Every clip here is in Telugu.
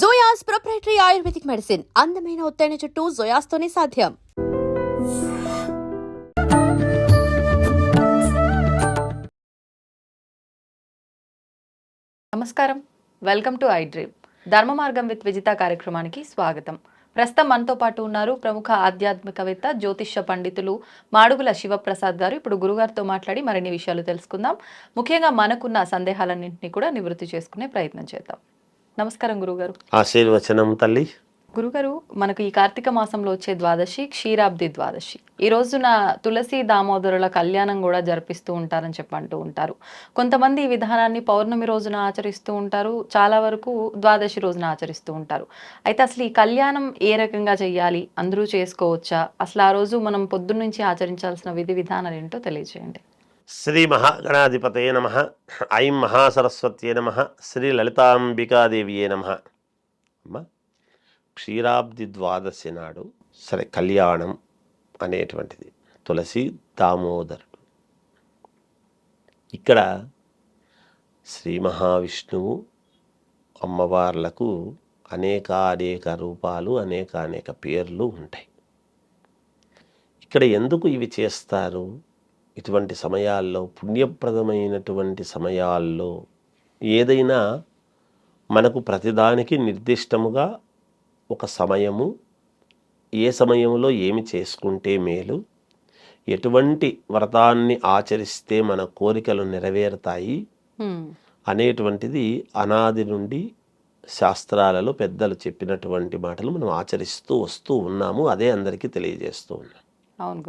జోయాస్ ప్రొప్రైటరీ ఆయుర్వేదిక్ మెడిసిన్ అందమైన ఒత్తైన చుట్టూ జోయాస్తోనే సాధ్యం. నమస్కారం. Welcome to I Dream Dharma Margam with Vijitha కార్యక్రమానికి స్వాగతం. ప్రస్తుతం మనతో పాటు ఉన్నారు ప్రముఖ ఆధ్యాత్మికవేత్త జ్యోతిష్య పండితులు మాడుగుల శివప్రసాద్ గారు. ఇప్పుడు గురుగారితో మాట్లాడి మరిన్ని విషయాలు తెలుసుకుందాం. ముఖ్యంగా మనకున్న సందేహాలన్నింటినీ కూడా నివృత్తి చేసుకునే ప్రయత్నం చేద్దాం. నమస్కారం గురుగారు. ఆశీర్వచనం తల్లి. గురుగారు మనకు ఈ కార్తీక మాసంలో వచ్చే ద్వాదశి క్షీరాబ్ది ద్వాదశి. ఈ రోజున తులసి దామోదరుల కళ్యాణం కూడా జరిపిస్తూ ఉంటారని చెప్పి అంటూ ఉంటారు. కొంతమంది ఈ విధానాన్ని పౌర్ణమి రోజున ఆచరిస్తూ ఉంటారు చాలా వరకు ద్వాదశి రోజున ఆచరిస్తూ ఉంటారు. అయితే అసలు ఈ కళ్యాణం ఏ రకంగా చేయాలి అందరూ చేసుకోవచ్చా? అసలు ఆ రోజు మనం పొద్దున్నుంచి ఆచరించాల్సిన విధి విధానాలు ఏంటో తెలియజేయండి శ్రీ మహాగణాధిపతయ నమ. ఐం మహాసరస్వత్యే నమ. శ్రీ లలితాంబికాదేవియే నమ. అమ్మ క్షీరాబ్ది ద్వాదశి నాడు సరే కళ్యాణం అనేటువంటిది. తులసి దామోదరుడు ఇక్కడ శ్రీ మహావిష్ణువు అమ్మవార్లకు అనేక అనేక రూపాలు అనేక అనేక పేర్లు ఉంటాయి. ఇక్కడ ఎందుకు ఇవి చేస్తారు? ఇటువంటి సమయాల్లో పుణ్యప్రదమైనటువంటి సమయాల్లో ఏదైనా మనకు ప్రతిదానికి నిర్దిష్టముగా ఒక సమయము ఏ సమయంలో ఏమి చేసుకుంటే మేలు ఎటువంటి వ్రతాన్ని ఆచరిస్తే మన కోరికలు నెరవేరుతాయి. అనేటువంటిది అనాది నుండి శాస్త్రాలలో పెద్దలు చెప్పినటువంటి మాటలు మనం ఆచరిస్తూ వస్తూ ఉన్నాము అదే అందరికీ తెలియజేస్తూ ఉన్నాం అవును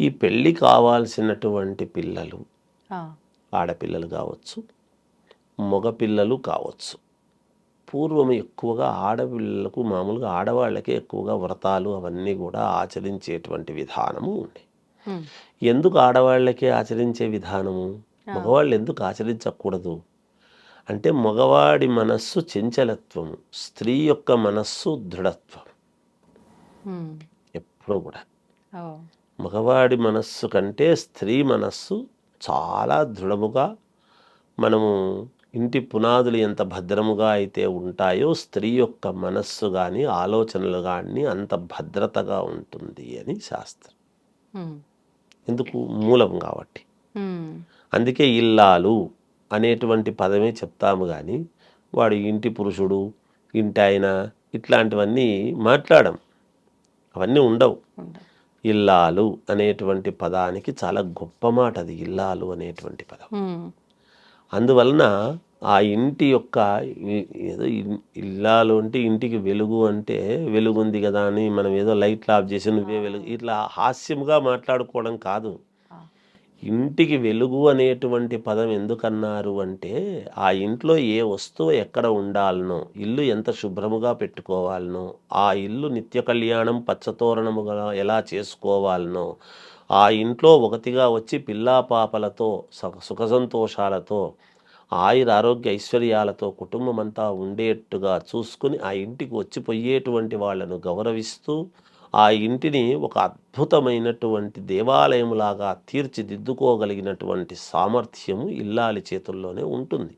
ఈ పెళ్ళి కావాల్సినటువంటి పిల్లలు ఆడపిల్లలు కావచ్చు మగపిల్లలు కావచ్చు. పూర్వం ఎక్కువగా ఆడపిల్లలకు మామూలుగా ఆడవాళ్ళకే ఎక్కువగా వ్రతాలు అవన్నీ కూడా ఆచరించేటువంటి విధానము హ్మ్. ఎందుకు ఆడవాళ్ళకే ఆచరించే విధానము? మగవాళ్ళు ఎందుకు ఆచరించకూడదు? అంటే మగవాడి మనస్సు చంచలత్వము స్త్రీ యొక్క మనస్సు దృఢత్వం. ఎప్పుడూ కూడా. మగవాడి మనస్సు కంటే స్త్రీ మనస్సు చాలా దృఢముగా మనము ఇంటి పునాదులు ఎంత భద్రముగా అయితే ఉంటాయో స్త్రీ యొక్క మనస్సు కానీ ఆలోచనలు కానీ అంత భద్రతగా ఉంటుంది అని శాస్త్రం. ఎందుకు మూలం కాబట్టి. అందుకే ఇల్లాలు అనేటువంటి పదమే చెప్తాము కానీ వాడు ఇంటి పురుషుడు ఇంటి ఆయన ఇట్లాంటివన్నీ మాట్లాడం అవన్నీ ఉండవు. ఇల్లాలు అనేటువంటి పదానికి చాలా గొప్ప మాట అది ఇల్లాలు అనేటువంటి పదం. అందువలన ఆ ఇంటి యొక్క ఏదో ఇల్లాలు అంటే ఇంటికి వెలుగు అంటే వెలుగు ఉంది కదా అని మనం ఏదో లైట్లు ఆఫ్ చేసి నువ్వే వెలుగు ఇట్లా హాస్యంగా మాట్లాడుకోవడం కాదు. ఇంటికి వెలుగు అనేటువంటి పదం ఎందుకన్నారు అంటే ఆ ఇంట్లో ఏ వస్తువు ఎక్కడ ఉండాలనో ఇల్లు ఎంత శుభ్రముగా పెట్టుకోవాలనో ఆ ఇల్లు నిత్య కళ్యాణం పచ్చతోరణముగా ఎలా చేసుకోవాలనో ఆ ఇంట్లో ఒకటిగా వచ్చి పిల్లా పాపలతో సుఖ సంతోషాలతో ఆయుర ఆరోగ్య ఐశ్వర్యాలతో కుటుంబం అంతా ఉండేట్టుగా చూసుకుని ఆ ఇంటికి వచ్చిపోయేటువంటి వాళ్ళను గౌరవిస్తూ ఆ ఇంటిని ఒక అద్భుతమైనటువంటి దేవాలయములాగా తీర్చిదిద్దుకోగలిగినటువంటి సామర్థ్యము ఇల్లాలి చేతుల్లోనే ఉంటుంది.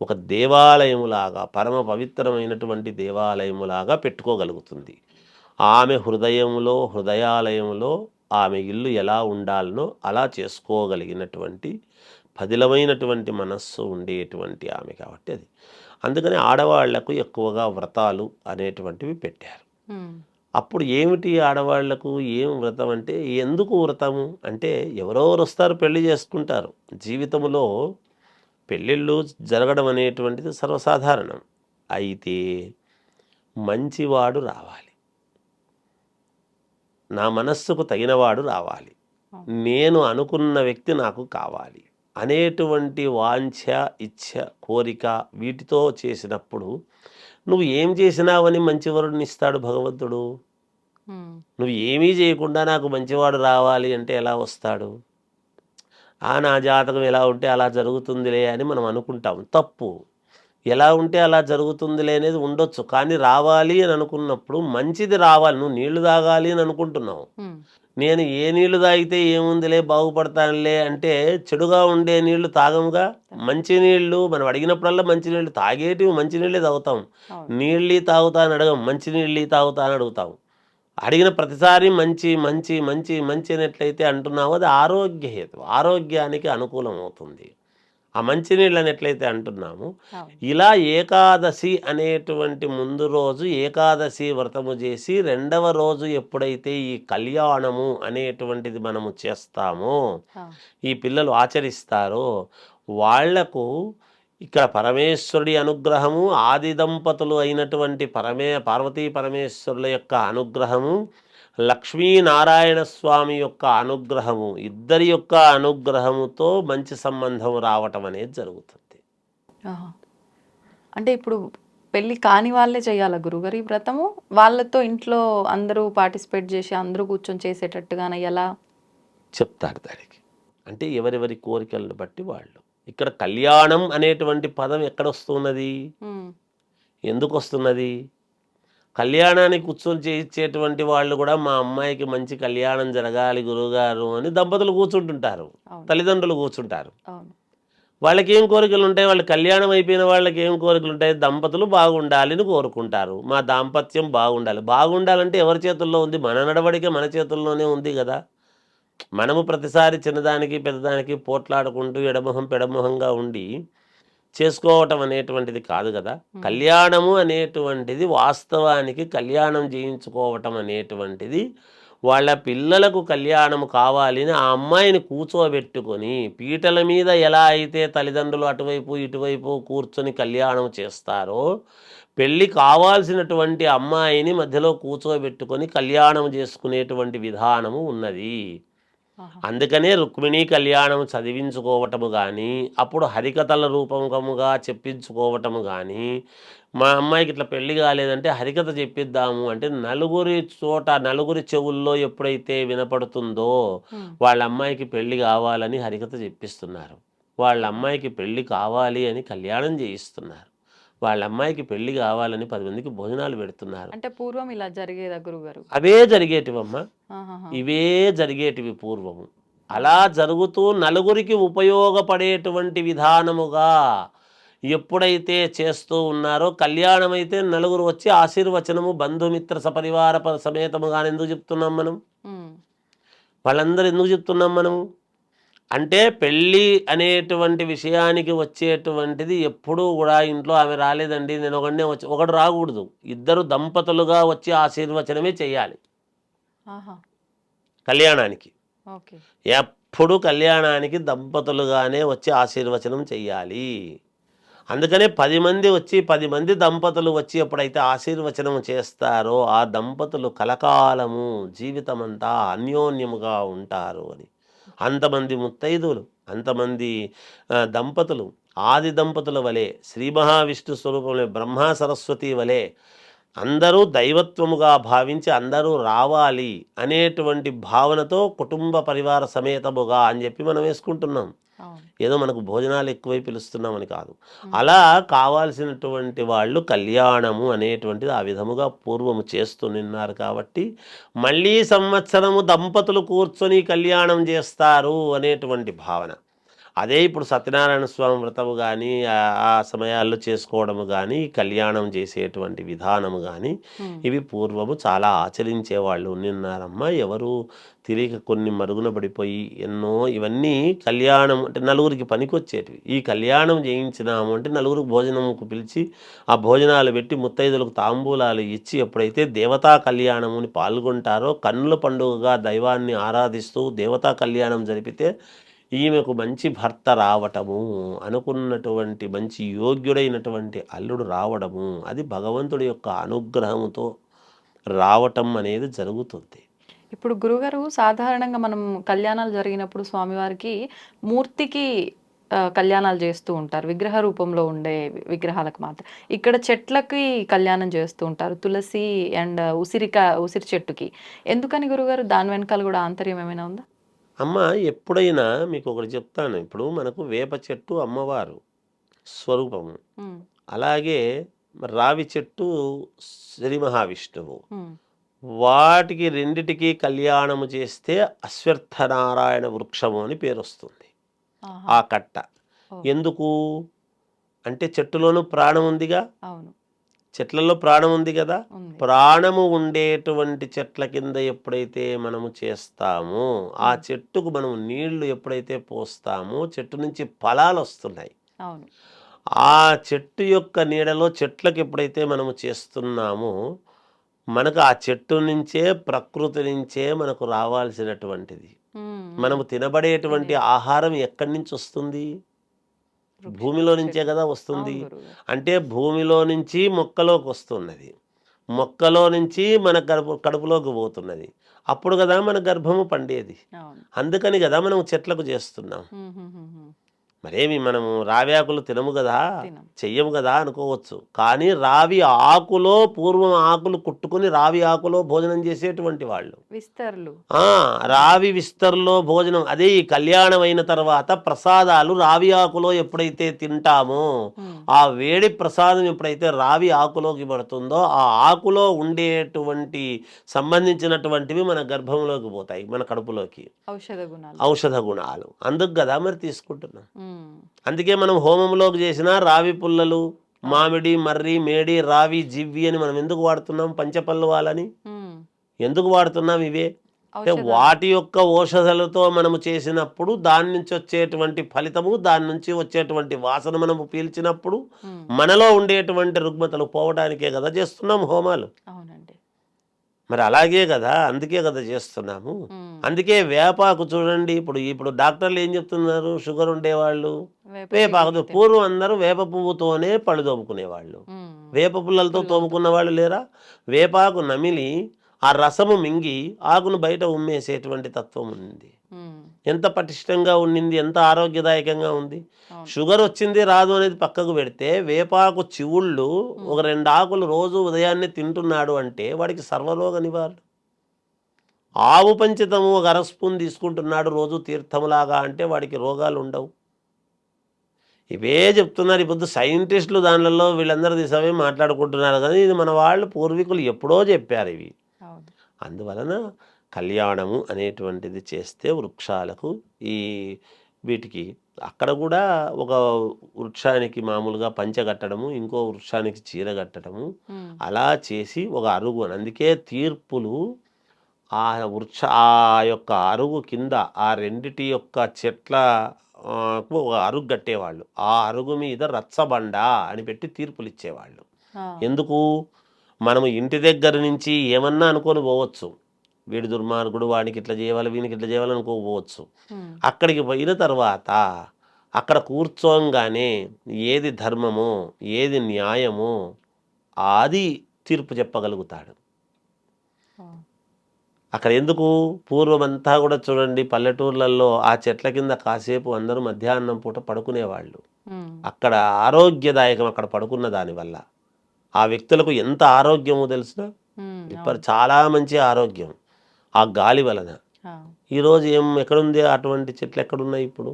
ఒక దేవాలయములాగా పరమ పవిత్రమైనటువంటి దేవాలయములాగా పెట్టుకోగలుగుతుంది ఆమె హృదయంలో హృదయాలయంలో ఆమె ఇల్లు ఎలా ఉండాలనో అలా చేసుకోగలిగినటువంటి పదిలమైనటువంటి మనస్సు ఉండేటువంటి ఆమె కాబట్టి అది అందుకని ఆడవాళ్ళకు ఎక్కువగా వ్రతాలు అనేటువంటివి పెట్టారు. అప్పుడు ఏమిటి ఆడవాళ్ళకు ఏం వ్రతం అంటే ఎందుకు వ్రతము? అంటే ఎవరెవరు వస్తారు పెళ్ళి చేసుకుంటారు. జీవితంలో పెళ్ళిళ్ళు జరగడం అనేటువంటిది సర్వసాధారణం. అయితే మంచివాడు రావాలి. నా మనస్సుకు తగినవాడు రావాలి. నేను అనుకున్న వ్యక్తి నాకు కావాలి. అనేటువంటి వాంఛ ఇచ్ఛ కోరిక వీటితో చేసినప్పుడు నువ్వు ఏం చేసినావని మంచివరుడిని ఇస్తాడు భగవంతుడు. నువ్వు ఏమీ చేయకుండా నాకు మంచివాడు రావాలి అంటే ఎలా వస్తాడు? ఆ నా జాతకం ఎలా ఉంటే అలా జరుగుతుందిలే అని మనం అనుకుంటాం. తప్పు. ఎలా ఉంటే అలా జరుగుతుందిలే అనేది ఉండొచ్చు. కానీ రావాలి అని అనుకున్నప్పుడు మంచిది రావాలి. నువ్వు నీళ్ళు తాగాలి అని అనుకుంటున్నావు. నేను ఏ నీళ్ళు తాగితే ఏముందిలే బాగుపడతానులే అంటే చెడుగా ఉండే నీళ్ళు తాగముగా? మంచి నీళ్ళు మనం అడిగినప్పుడల్లా మంచి నీళ్ళు తాగేటివి మంచి నీళ్ళే తాగుతాం. నీళ్ళు తాగుతా అని అడగం మంచి నీళ్ళు తాగుతా అని అడుగుతాం. అడిగిన ప్రతిసారి మంచి మంచి మంచి మంచి అనేట్లయితే అంటున్నావు అది ఆరోగ్య హేతు ఆరోగ్యానికి అనుకూలం అవుతుంది ఆ మంచి నీళ్ళు అనేట్లయితే అంటున్నాము. ఇలా ఏకాదశి అనేటువంటి ముందు రోజు ఏకాదశి వ్రతము చేసి రెండవ రోజు ఎప్పుడైతే ఈ కళ్యాణము అనేటువంటిది మనము చేస్తామో ఈ పిల్లలు ఆచరిస్తారో వాళ్ళకు ఇక్కడ పరమేశ్వరుడి అనుగ్రహము ఆది దంపతులు అయినటువంటి పరమే పార్వతీ పరమేశ్వరుల యొక్క అనుగ్రహము లక్ష్మీనారాయణ స్వామి యొక్క అనుగ్రహము ఇద్దరి యొక్క అనుగ్రహముతో మంచి సంబంధం రావటం అనేది జరుగుతుంది. అంటే ఇప్పుడు పెళ్ళి కాని వాళ్ళే చేయాలా గురుగారు ఈ వ్రతము? వాళ్ళతో ఇంట్లో అందరూ పార్టిసిపేట్ చేసి అందరూ కూర్చొని చేసేటట్టుగానే ఎలా? చెప్తారు దానికి. అంటే ఎవరెవరి కోరికలను బట్టి వాళ్ళు. ఇక్కడ కళ్యాణం అనేటువంటి పదం ఎక్కడ వస్తున్నది ఎందుకు వస్తున్నది కళ్యాణానికి కూర్చొని చేయించేటువంటి వాళ్ళు కూడా మా అమ్మాయికి మంచి కళ్యాణం జరగాలి గురువుగారు అని దంపతులు కూర్చుంటుంటారు. తల్లిదండ్రులు కూర్చుంటారు. వాళ్ళకి ఏం కోరికలు ఉంటాయి వాళ్ళ కళ్యాణం అయిపోయిన వాళ్ళకి ఏం కోరికలు ఉంటాయి దంపతులు బాగుండాలని కోరుకుంటారు. మా దాంపత్యం బాగుండాలి. బాగుండాలంటే ఎవరి చేతుల్లో ఉంది? మన నడవడిక మన చేతుల్లోనే ఉంది కదా. మనము ప్రతిసారి చిన్నదానికి పెద్దదానికి పోట్లాడుకుంటూ ఎడమొహం పెడమొహంగా ఉండి చేసుకోవటం అనేటువంటిది కాదు కదా కళ్యాణము అనేటువంటిది వాస్తవానికి కళ్యాణం చేయించుకోవటం అనేటువంటిది వాళ్ళ పిల్లలకు కళ్యాణం కావాలి అని ఆ అమ్మాయిని కూర్చోబెట్టుకొని పీటల మీద ఎలా అయితే తల్లిదండ్రులు అటువైపు ఇటువైపు కూర్చొని కళ్యాణం చేస్తారో పెళ్ళి కావాల్సినటువంటి అమ్మాయిని మధ్యలో కూర్చోబెట్టుకొని కళ్యాణం చేసుకునేటువంటి విధానము ఉన్నది. అందుకనే రుక్మిణీ కళ్యాణం చదివించుకోవటము కానీ అప్పుడు హరికథల రూపముగా చెప్పించుకోవటము కానీ మా అమ్మాయికి ఇట్లా పెళ్ళి కాలేదంటే హరికథ చెప్పిద్దాము అంటే నలుగురి చోట నలుగురి చెవుల్లో ఎప్పుడైతే వినపడుతుందో వాళ్ళ అమ్మాయికి పెళ్ళి కావాలని హరికథ చెప్పిస్తున్నారు. వాళ్ళ అమ్మాయికి పెళ్ళి కావాలి అని కళ్యాణం చేయిస్తున్నారు. వాళ్ళ అమ్మాయికి పెళ్ళి కావాలని పది మందికి భోజనాలు పెడుతున్నారు. అంటే పూర్వం ఇలా జరిగేదా గురుగారు? అవే జరిగేటివమ్మా. ఇవే జరిగేటివి పూర్వము. అలా జరుగుతూ నలుగురికి ఉపయోగపడేటువంటి విధానముగా ఎప్పుడైతే చేస్తూ ఉన్నారో కళ్యాణం అయితే నలుగురు వచ్చి ఆశీర్వచనము బంధుమిత్ర సపరివార ప- సమేతముగా ఎందుకు చెప్తున్నాం మనం? వాళ్ళందరూ ఎందుకు చెప్తున్నాం మనము? అంటే పెళ్ళి అనేటువంటి విషయానికి వచ్చేటువంటిది ఎప్పుడూ కూడా ఇంట్లో ఆమె రాలేదండి. నేను ఒకడినే వచ్చి ఒకడు రాకూడదు. ఇద్దరు దంపతులుగా వచ్చి ఆశీర్వచనమే చేయాలి. కళ్యాణానికి. ఎప్పుడు కళ్యాణానికి దంపతులుగానే వచ్చి ఆశీర్వచనం చెయ్యాలి. అందుకనే పది మంది వచ్చి పది మంది దంపతులు వచ్చి ఎప్పుడైతే ఆశీర్వచనం చేస్తారో ఆ దంపతులు కలకాలము జీవితమంతా అన్యోన్యముగా ఉంటారు అని. అంతమంది ముత్తైదువులు అంతమంది దంపతులు. ఆది దంపతుల వలె శ్రీ మహావిష్ణు స్వరూపంలో బ్రహ్మ సరస్వతి వలె అందరూ దైవత్వముగా భావించి అందరూ రావాలి అనేటువంటి భావనతో కుటుంబ పరివార సమేతముగా అని చెప్పి మనం వేసుకుంటున్నాం. ఏదో మనకు భోజనాలు ఎక్కువై పిలుస్తున్నామని కాదు. అలా కావాల్సినటువంటి వాళ్ళు కళ్యాణము అనేటువంటిది ఆ విధముగా పూర్వము చేస్తున్నారు కాబట్టి మళ్ళీ సంవత్సరము దంపతులు కూర్చొని కళ్యాణం చేస్తారు అనేటువంటి భావన. అదే ఇప్పుడు సత్యనారాయణ స్వామి వ్రతము కానీ ఆ సమయాల్లో చేసుకోవడము కానీ కళ్యాణం చేసేటువంటి విధానము కానీ ఇవి పూర్వము చాలా ఆచరించే వాళ్ళు ఉన్నారమ్మా ఎవరు తెలియక కొన్ని మరుగున పడిపోయి ఎన్నో ఇవన్నీ కళ్యాణం అంటే నలుగురికి పనికొచ్చేటివి. ఈ కళ్యాణం చేయించినాము అంటే నలుగురికి భోజనంకు పిలిచి ఆ భోజనాలు పెట్టి ముత్తైదులకు తాంబూలాలు ఇచ్చి ఎప్పుడైతే దేవతా కళ్యాణముని పాల్గొంటారో కన్నుల పండుగగా దైవాన్ని ఆరాధిస్తూ దేవతా కళ్యాణం జరిపితే ఈమెకు మంచి భర్త రావటము అనుకున్నటువంటి మంచి యోగ్యుడైనటువంటి అల్లుడు రావడము అది భగవంతుడి యొక్క అనుగ్రహముతో రావటం అనేది జరుగుతుంది. ఇప్పుడు గురుగారు సాధారణంగా మనం కళ్యాణాలు జరిగినప్పుడు స్వామివారికి మూర్తికి కళ్యాణాలు చేస్తూ ఉంటారు. విగ్రహ రూపంలో ఉండే విగ్రహాలకు మాత్రం. ఇక్కడ చెట్లకి కళ్యాణం చేస్తూ ఉంటారు తులసి అండ్ ఉసిరిక ఉసిరి చెట్టుకి. ఎందుకని గురుగారు? దాని వెనకాల కూడా ఆంతర్యం ఏమైనా ఉందా? అమ్మ ఎప్పుడైనా మీకు ఒకటి చెప్తాను. ఇప్పుడు మనకు వేప చెట్టు అమ్మవారు స్వరూపము. అలాగే రావి చెట్టు శ్రీ మహావిష్ణువు. వాటికి రెండిటికి కళ్యాణము చేస్తే అశ్వత్థనారాయణ వృక్షము అని పేరు వస్తుంది ఆ కట్ట. ఎందుకు? అంటే చెట్టులోనూ ప్రాణం ఉందిగా? అవును. చెట్లలో ప్రాణం ఉంది కదా? ప్రాణము ఉండేటువంటి చెట్ల కింద ఎప్పుడైతే మనము చేస్తామో ఆ చెట్టుకు మనం నీళ్ళు ఎప్పుడైతే పోస్తామో చెట్టు నుంచి ఫలాలు వస్తున్నాయి. ఆ చెట్టు యొక్క నీడలో చెట్లకు ఎప్పుడైతే మనము చేస్తున్నామో మనకు ఆ చెట్టు నుంచే ప్రకృతి నుంచే మనకు రావాల్సినటువంటిది. మనము తినబడేటువంటి ఆహారం ఎక్కడి నుంచి వస్తుంది? భూమిలో నుంచే కదా వస్తుంది. అంటే భూమిలో నుంచి మొక్కలోకి వస్తున్నది. మొక్కలో నుంచి మన కడుపు కడుపులోకి పోతున్నది. అప్పుడు కదా మన గర్భము పండేది. అందుకని కదా మనం చెట్లకు చేస్తున్నాం. మరేమి మనము రావి ఆకులు తినము కదా. చెయ్యము కదా అనుకోవచ్చు. కానీ రావి ఆకులో పూర్వం ఆకులు కుట్టుకుని రావి ఆకులో భోజనం చేసేటువంటి వాళ్ళు. విస్తర్లు. ఆ రావి విస్తర్లో భోజనం అదే ఈ కళ్యాణం అయిన తర్వాత ప్రసాదాలు రావి ఆకులో ఎప్పుడైతే తింటామో ఆ వేడి ప్రసాదం ఎప్పుడైతే రావి ఆకులోకి పడుతుందో ఆ ఆకులో ఉండేటువంటి సంబంధించినటువంటివి మన గర్భంలోకి పోతాయి మన కడుపులోకి. ఔషధ గుణాలు. ఔషధ గుణాలు. అందుకు కదా మరి తీసుకుంటున్నాం. అందుకే మనం హోమంలోకి చేసిన రావి పుల్లలు మామిడి మర్రి మేడి రావి జివ్వి అని మనం ఎందుకు వాడుతున్నాం? పంచపల్లు వాళ్ళని ఉమ్, ఎందుకు వాడుతున్నాం ఇవే? అంటే వాటి యొక్క ఔషధాలతో మనము చేసినప్పుడు దాని నుంచి వచ్చేటువంటి ఫలితము దాని నుంచి వచ్చేటువంటి వాసన మనము పీల్చినప్పుడు మనలో ఉండేటువంటి రుగ్మతలు పోవడానికే కదా చేస్తున్నాం హోమాలు. అవునండి. మరి అలాగే కదా అందుకే కదా చేస్తున్నాము. అందుకే వేపాకు చూడండి ఇప్పుడు ఇప్పుడు డాక్టర్లు ఏం చెప్తున్నారు? షుగర్ ఉండేవాళ్ళు వేప వేపాకు పూర్వం అందరూ వేప పువ్వుతోనే పళ్ళు తోముకునేవాళ్ళు. వేప పుల్లలతో తోముకున్న వాళ్ళు లేరా? వేపాకు నమిలి ఆ రసము మింగి ఆకును బయట ఉమ్మేసేటువంటి తత్వం ఉంది. ఎంత పటిష్టంగా ఉండింది ఎంత ఆరోగ్యదాయకంగా ఉంది. షుగర్ వచ్చింది రాదు అనేది పక్కకు పెడితే వేపాకు చివుళ్ళు ఒక రెండు ఆకులు రోజు ఉదయాన్నే తింటున్నాడు అంటే వాడికి సర్వరోగ నివారణ. ఆవు పంచితము ఒక అర స్పూన్ తీసుకుంటున్నాడు రోజు తీర్థములాగా అంటే వాడికి రోగాలు ఉండవు. ఇవే చెప్తున్నారు. ఇప్పుడు సైంటిస్టులు దానిలలో వీళ్ళందరూ తీసవే మాట్లాడుకుంటున్నారు కానీ ఇది మన వాళ్ళు పూర్వీకులు ఎప్పుడో చెప్పారు ఇవి. అందువలన కళ్యాణము అనేటువంటిది చేస్తే వృక్షాలకు ఈ వీటికి అక్కడ కూడా ఒక వృక్షానికి మామూలుగా పంచె కట్టడము ఇంకో వృక్షానికి చీర కట్టడము అలా చేసి ఒక అరుగు అందుకే తీర్పులు ఆ వృక్ష ఆ యొక్క అరుగు కింద ఆ రెండిటి యొక్క చెట్ల ఒక అరుగు కట్టేవాళ్ళు. ఆ అరుగు మీద రచ్చబండ అని పెట్టి తీర్పులు ఇచ్చేవాళ్ళు. ఎందుకు? మనము ఇంటి దగ్గర నుంచి ఏమన్నా అనుకొని పోవచ్చు. వీడి దుర్మార్గుడు వాడికి ఇట్లా చేయాలి వీనికి ఇట్లా చేయాలి అనుకోపోవచ్చు ఉమ్, అక్కడికి పోయిన తర్వాత అక్కడ కూర్చోంగానే ఏది ధర్మమో ఏది న్యాయమో అది తీర్పు చెప్పగలుగుతాడు. అక్కడ ఎందుకు? పూర్వమంతా కూడా చూడండి పల్లెటూర్లలో ఆ చెట్ల కింద కాసేపు అందరూ మధ్యాహ్నం పూట పడుకునేవాళ్ళు. అక్కడ ఆరోగ్యదాయకం అక్కడ పడుకున్న దానివల్ల ఆ వ్యక్తులకు ఎంత ఆరోగ్యమో తెలిసిన? ఉమ్, ఇప్పుడు చాలా మంచి ఆరోగ్యం. ఆ గాలి వలన. ఈరోజు ఏం ఎక్కడుంది? అటువంటి చెట్లు ఎక్కడున్నాయి ఇప్పుడు?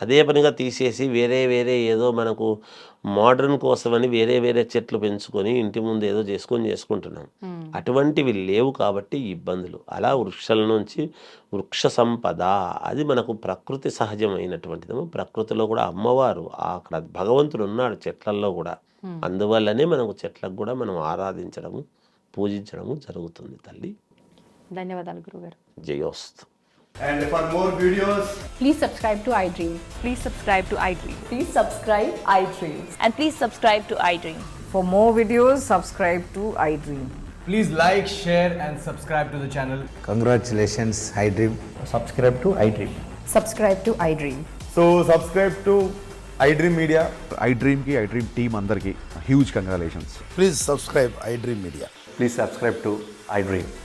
అదే పనిగా తీసేసి వేరే వేరే ఏదో మనకు మోడర్న్ కోసమని వేరే వేరే చెట్లు పెంచుకొని ఇంటి ముందు ఏదో చేసుకొని చేసుకుంటున్నాం. అటువంటివి లేవు కాబట్టి ఇబ్బందులు. అలా వృక్షాల నుంచి వృక్ష సంపద అది మనకు ప్రకృతి సహజమైనటువంటిది ప్రకృతిలో కూడా అమ్మవారు అక్కడ భగవంతుడు ఉన్నాడు చెట్లల్లో కూడా. అందువల్లనే మనకు చెట్లకు కూడా మనం ఆరాధించడము పూజించడము జరుగుతుంది తల్లి. ధన్యవాదాలు గురుగారు జయోస్తు And for more videos, Please subscribe to iDream. Please subscribe to iDream. Please subscribe iDream. And please subscribe to iDream. For more videos, subscribe to iDream. please like, share, and subscribe to the channel. Congratulations, iDream. subscribe to iDream. Subscribe to iDream. So, subscribe to iDream Media. I డ్రీమ్కి I dream team అందరికీ huge congratulations Please subscribe iDream Media. Please subscribe to iDream. Subscribe iDream. Please subscribe to